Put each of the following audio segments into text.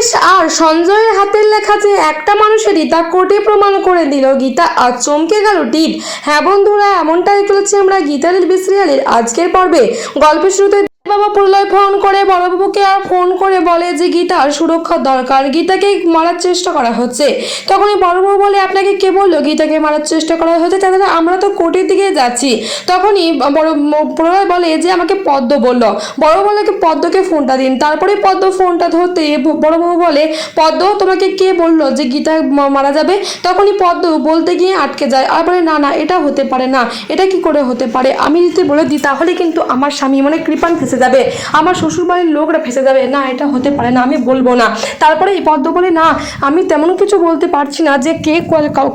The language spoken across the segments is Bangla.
ইস আর সঞ্জয়ের হাতের লেখা যে একটা মানুষেরই তা কোর্টে প্রমাণ করে দিল গীতা আর চমকে গেল টিপ হ্যাঁ বন্ধুরা, এমনটাই চলেছে আমরা গীতারের বিসরিয়ালের আজকের পর্বে। গল্পের শুরুতে বাবা প্রলয় ফোন করে, বড়বাবুকে আর ফোন করে বলে যে গীতার সুরক্ষার দরকার। গীতাকে মারার চেষ্টা করা হচ্ছে। তখনই বড়বাবু বলে, আপনাকে কে বলল গীতাকে মারার চেষ্টা করা হচ্ছে? তাহলে আমরা তো কোর্টের দিকে যাচ্ছি। তখনই বড়, প্রলয় বলে যে, আমাকে পদ্ম বলল। বড় বলে পদ্মকে ফোনটা দিন। তারপরে পদ্ম ফোনটা ধরতে বড়বাবু বলে, পদ্ম, তোমাকে কে বলল যে, গীতা মারা যাবে? তখনই পদ্ম বলতে গিয়ে আটকে যায়। আর বলে, না না, এটা হতে পারে না। এটা কি করে হতে পারে? আমি যদি বলে দিই, তাহলে কিন্তু আমার স্বামী মানে কৃপান ফেসে যাবে। আমার শ্বশুরবাড়ির লোকরা ফেসে যাবে। না, এটা হতে পারে না, আমি বলব না। তারপরে এই পদ্ম বলে, না, আমি তেমন কিছু বলতে পারছি না যে কে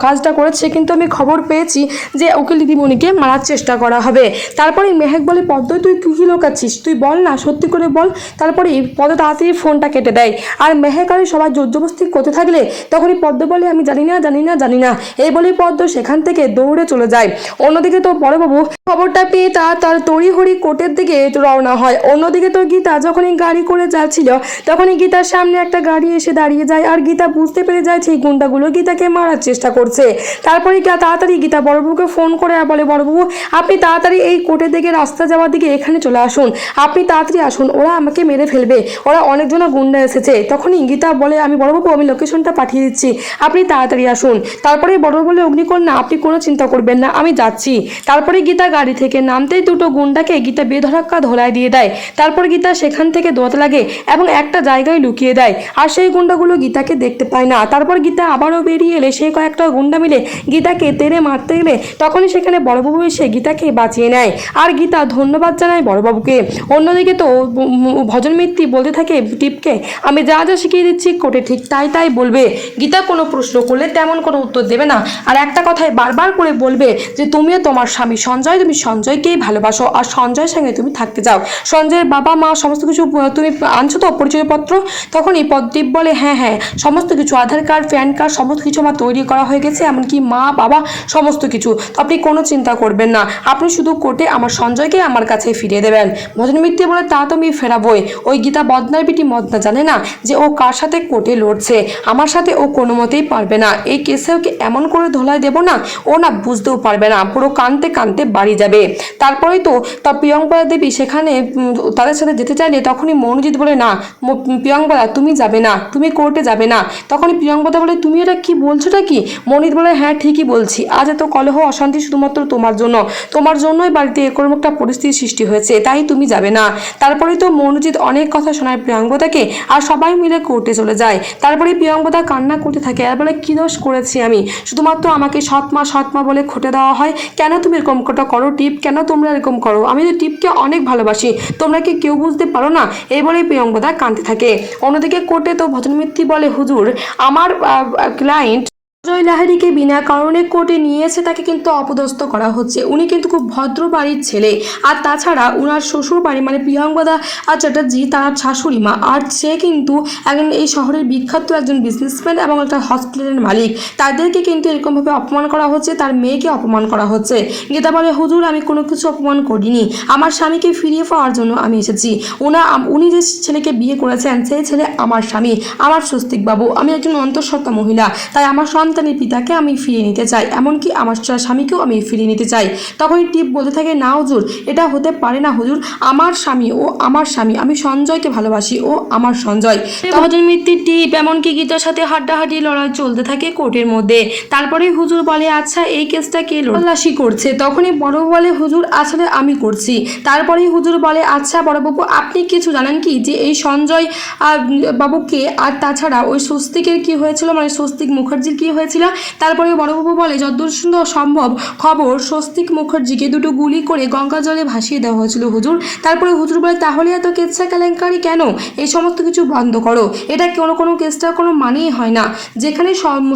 কাজটা করেছে, কিন্তু আমি খবর পেয়েছি যে উকিল দিদিমণিকে মারার চেষ্টা করা হবে। তারপরে মেহেক বলে, পদ্ম, তুই কী কি লোকাচ্ছিস? তুই বল না, সত্যি করে বল। তারপরে এই পদ্ম তাড়াতাড়ি ফোনটা কেটে দেয়। আর মেহেক আর সবাই জোরজবস্তি করতে থাকলে তখনই পদ্ম বলে, আমি জানি না জানি না জানি না। এই বলেই পদ্ম সেখান থেকে দৌড়ে চলে যায়। অন্যদিকে তো বড়বাবু খবরটা পেয়ে তা তার তড়িহড়ি কোর্টের দিকে রওনা হয়। অন্যদিকে তো গীতা যখনই গাড়ি করে যাচ্ছিল, তখনই গীতার সামনে একটা গাড়ি এসে দাঁড়িয়ে যায় আর গীতা বুঝতে পেরে যায় সেই গুন্ডাগুলো গীতাকে মারার চেষ্টা করছে। তারপরে তাড়াতাড়ি গীতা বড়বাবুকে ফোন করে আর বলে, বড়বাবু, আপনি তাড়াতাড়ি এই কোর্টের দিকে রাস্তা যাওয়ার দিকে এখানে চলে আসুন। আপনি তাড়াতাড়ি আসুন, ওরা আমাকে মেরে ফেলবে। ওরা অনেকজন গুন্ডা এসেছে। তখনই গীতা বলে, আমি বড়বাবু, আমি লোকেশনটা পাঠিয়ে দিচ্ছি। আপনি তাড়াতাড়ি আসুন। তারপরে বড় বলে, অগ্নিকন্যা, আপনি কোনো চিন্তা করবেন না, আমি যাচ্ছি। তারপরে গীতা গাড়ি থেকে নামতেই দুটো গুন্ডাকে গীতা বেধড়াক্কা ধরায় দিয়ে দেয়। তারপর গীতা সেখান থেকে দোয়াতে লাগে এবং একটা জায়গায় লুকিয়ে দেয়। আর সেই গুন্ডাগুলো গীতাকে দেখতে পায় না। তারপর গীতা আবারও বেরিয়ে এলে সেই কয়েকটা গুন্ডা মিলে গীতাকে তেড়ে মারতে গেলে তখনই সেখানে বড়বাবু এসে গীতাকে বাঁচিয়ে নেয়। আর গীতা ধন্যবাদ জানায় বড়বাবুকে। অন্যদিকে তো ভজন মিত্তি বলতে থাকে টিপকে আমি যা যা শিখিয়ে দিচ্ছি কোটে ঠিক তাই তাই বলবে। গীতা কোনো প্রশ্ন করলে তেমন কোনো উত্তর দেবে না। আর একটা কথাই বারবার করে বলবে যে, তুমিও তোমার স্বামী সঞ্জয় তুমি সঞ্জয়কেই ভালোবাসো আর সঞ্জয়ের সঙ্গে তুমি থাকতে চাও সঞ্জয়ের বাবা মা সমস্ত কিছু তুমি আনছো তো পরিচয়পত্র? তখনই পদ্মীপ বলে হ্যাঁ হ্যাঁ সমস্ত কিছু, আধার কার্ড, প্যান কার্ড, সমস্ত কিছু আমার তৈরি করা হয়ে গেছে, এমনকি মা, বাবা, সমস্ত কিছু। তো আপনি কোনো চিন্তা করবেন না। আপনি শুধু কোর্টে আমার সঞ্জয়কে আমার কাছে ফিরিয়ে দেবেন। ভজন মিত্তি বলে, তা তো আমি ফেরাবোই। ওই গীতা বদনার বিটি মদনা জানে না যে ও কার সাথে কোর্টে লড়ছে। আমার সাথে ও কোনো মতেই পারবে না। এই কেসে ওকে এমন করে ধোলাই দেবো না? ও না বুঝতেও পারবে না। পুরো কানতে কানতে বাড়ি যাবে। তারপরেই তো তা প্রিয়ঙ্কা দেবী সেখানে তাদের সাথে যেতে চাইলে তখনই মনোজিৎ বলে, না, ম- প্রিয়ঙ্কা, তুমি যাবে না, তুমি কোর্টে যাবে না। তখনই প্রিয়ঙ্কা বলে, তুমি এটা কি বলছোটা কি? মনিত বলে হ্যাঁ ঠিকই বলছি। আজ এত কলহ, অশান্তি শুধুমাত্র তোমার জন্য। তোমার জন্যই বাড়িতে এরকম একটা পরিস্থিতির সৃষ্টি হয়েছে, তাই তুমি যাবে না। তারপরে তো মনোজিৎ অনেক কথা শোনায় প্রিয়ঙ্কতাকে আর সবাই মিলে কোর্টে চলে যায়। তারপরে প্রিয়ঙ্কতা কান্না করতে থাকে আর বলে, কী দোষ করেছি আমি? শুধুমাত্র আমাকে সৎ মা সৎ মা বলে খোটে দেওয়া হয়? কেন তুমি এরকম কটা করো টিপ কেন তোমরা এরকম করো? আমি তো টিপকে অনেক ভালোবাসি। তোমরা কি কেউ বুঝতে পারো না? এই বলে প্রিয়ঙ্গদা কাঁদতে থাকে। অন্যদিকে কোর্টে তো ভজন মিথ্যি বলে, হুজুর, আমার ক্লায়েন্ট জয় লাহারিকে বিনা কারণে কোর্টে নিয়েছে তাকে কিন্তু অপদস্থ করা হচ্ছে। উনি কিন্তু খুব ভদ্র বাড়ির ছেলে। আর তাছাড়া উনার শ্বশুর বাড়ি মানে প্রিয়ঙ্কদা আর চ্যাটার্জি তার শাশুড়ি মা, আর সে কিন্তু একজন এই শহরের বিখ্যাত একজন বিজনেসম্যান এবং একটা হসপিটালের মালিক। তাদেরকে কিন্তু এরকমভাবে অপমান করা হচ্ছে, তার মেয়েকে অপমান করা হচ্ছে। গীতা বলে, হুজুর, আমি কোনো কিছু অপমান করিনি। আমার স্বামীকে ফিরিয়ে পাওয়ার জন্য আমি এসেছি। ওনা উনি যে ছেলেকে বিয়ে করেছেন, সেই ছেলে আমার স্বামী। আমার স্বস্তিক বাবু, আমি একজন অন্তঃসত্ত্বা মহিলা। তাই আমার সন্তানের পিতাকে আমি ফিরিয়ে নিতে চাই এমনকি আমার স্বা- স্বামীকেও আমি ফিরিয়ে নিতে চাই। তখনই টিপ বলতে থাকে না হুজুর এটা হতে পারে না হুজুর। আমার স্বামী ও আমার স্বামী আমি সঞ্জয়কে ভালোবাসি ও আমার সঞ্জয়। তখন মৃত্যুর টিপ এমনকি গীতার সাথে হাড্ডাহাড্ডি লড়াই চলতে থাকে কোর্টের মধ্যে। তারপরে হুজুর বলে আচ্ছা এই কেসটা কে তল্লাশি করছে। তখনই বড় বলে হুজুর আসলে আমি করছি। তারপরেই হুজুর বলে আচ্ছা বড়বাবু আপনি কিছু জানেন কি যে এই সঞ্জয় বাবুকে আর তাছাড়া ওই স্বস্তিকের কি হয়েছিল? মানে স্বস্তিক মুখার্জির কি হয়েছিল তারপরে বড়বাবু বলে যতদূর সম্ভব, খবর, স্বস্তিক মুখার্জিকে দুটো গুলি করে গঙ্গা জলে ভাসিয়ে দেওয়া হয়েছিল, হুজুর। তারপরে হুজুর বলে, তাহলে এত কেচ্ছা কেলেঙ্কারি কেন? এই সমস্ত কিছু বন্ধ করো। এটা কোনো কোনো কেসটা কোনো মানেই হয় না। যেখানে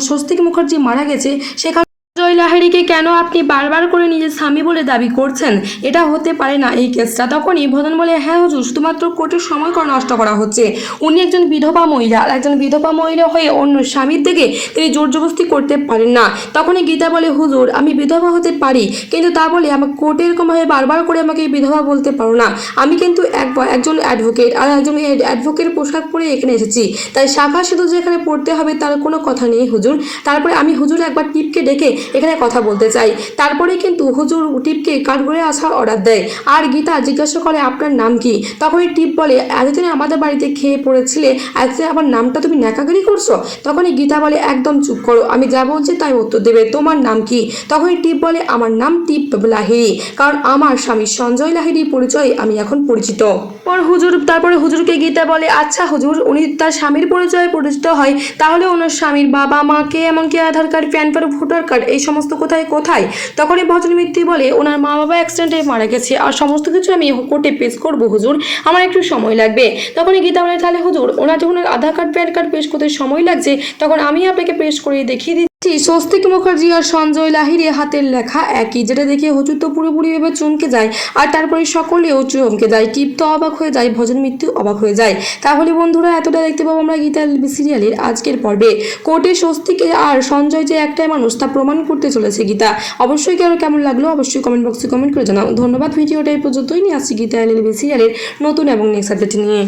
স্বস্তিক মুখার্জি মারা গেছে, সেখানে সঞ্জয় লাহিড়িকে কেন আপনি বারবার করে নিজের স্বামী বলে দাবি করছেন? এটা হতে পারে না এই কেসটা। তখনই ভদন বলে হ্যাঁ হুজুর, শুধুমাত্র কোর্টের সময় নষ্ট করা হচ্ছে। উনি একজন বিধবা মহিলা, আর একজন বিধবা মহিলা হয়ে অন্য স্বামীর দিকে তিনি জোর জবরদস্তি করতে পারেন না। তখনই গীতা বলে, হুজুর, আমি বিধবা হতে পারি, কিন্তু তা বলে আমাকে কোর্টে এরকমভাবে বারবার করে আমাকে বিধবা বলতে পারো না। আমি কিন্তু এক একজন অ্যাডভোকেট আর একজন অ্যাডভোকেট পোশাক পরে এখানে এসেছি। তাই শাখা শুধু যে এখানে পড়তে হবে তার কোনো কথা নেই হুজুর। তারপরে আমি হুজুর একবার টিপকে ডেকে এখানে কথা বলতে চাই। তারপরে কিন্তু হুজুর টিপকে কাঠগড়ে আসার অর্ডার দেয়। আর গীতা জিজ্ঞাসা করে, আপনার নাম কি? তখনই টিপ বলে, এতদিন আমাদের বাড়িতে খেয়ে পড়েছিলে এতদিন আমার নামটা তুমি ন্যাকাগিরি করছ? তখনই গীতা বলে, একদম চুপ করো, আমি যা বলছি তাই উত্তর দেবে, তোমার নাম কি? তখনই টিপ বলে, আমার নাম টিপ লাহিড়ি, কারণ আমার স্বামী সঞ্জয় লাহিড়ি পরিচয়ে আমি এখন পরিচিত। পর হুজুর, তারপরে হুজুরকে গীতা বলে আচ্ছা হুজুর, উনি তার স্বামীর পরিচয়ে পরিচিত হয়, তাহলে ওনার স্বামীর বাবা মাকে এমনকি Aadhaar card, PAN card, voter card এই সমস্ত কোথায় কোথায়? তখনই ভজন মিত্তি বলে, ওনার মা বাবা অ্যাক্সিডেন্টে মারা গেছে, আর সমস্ত কিছু আমি কোর্টে পেশ করব, হুজুর। আমার একটু সময় লাগবে। তখনই গীতা বলে, তাহলে হুজুর, ওনার যখন আধার কার্ড প্যান কার্ড পেশ করতে সময় লাগছে, তখন আমি আপনাকে পেশ করে দেখিয়ে দিচ্ছি। স্বস্তিক মুখার্জি আর সঞ্জয় লাহিরি হাতের লেখা একই, যেটা দেখে হুজুর তো পুরোপুরি ভেবে চমকে যায়। আর তারপরে সকলেও চমকে যায়। টিপ তো অবাক হয়ে যায়, ভজন মৃত্যু অবাক হয়ে যায়। তাহলে বন্ধুরা, এতটা দেখতে পাবো আমরা গীতা সিরিয়ালের আজকের পর্বে। কোর্টে স্বস্তিক আর সঞ্জয় যে একটাই মানুষ তা প্রমাণ করতে চলেছে গীতা। অবশ্যই কেন কেমন লাগল? অবশ্যই কমেন্ট বক্সে কমেন্ট করে জানাও। ধন্যবাদ, ভিডিওটা এই পর্যন্তই। নিয়ে আসছি গীতা এল সিরিয়ালের নতুন এবং নেক্সট আপডেট নিয়ে।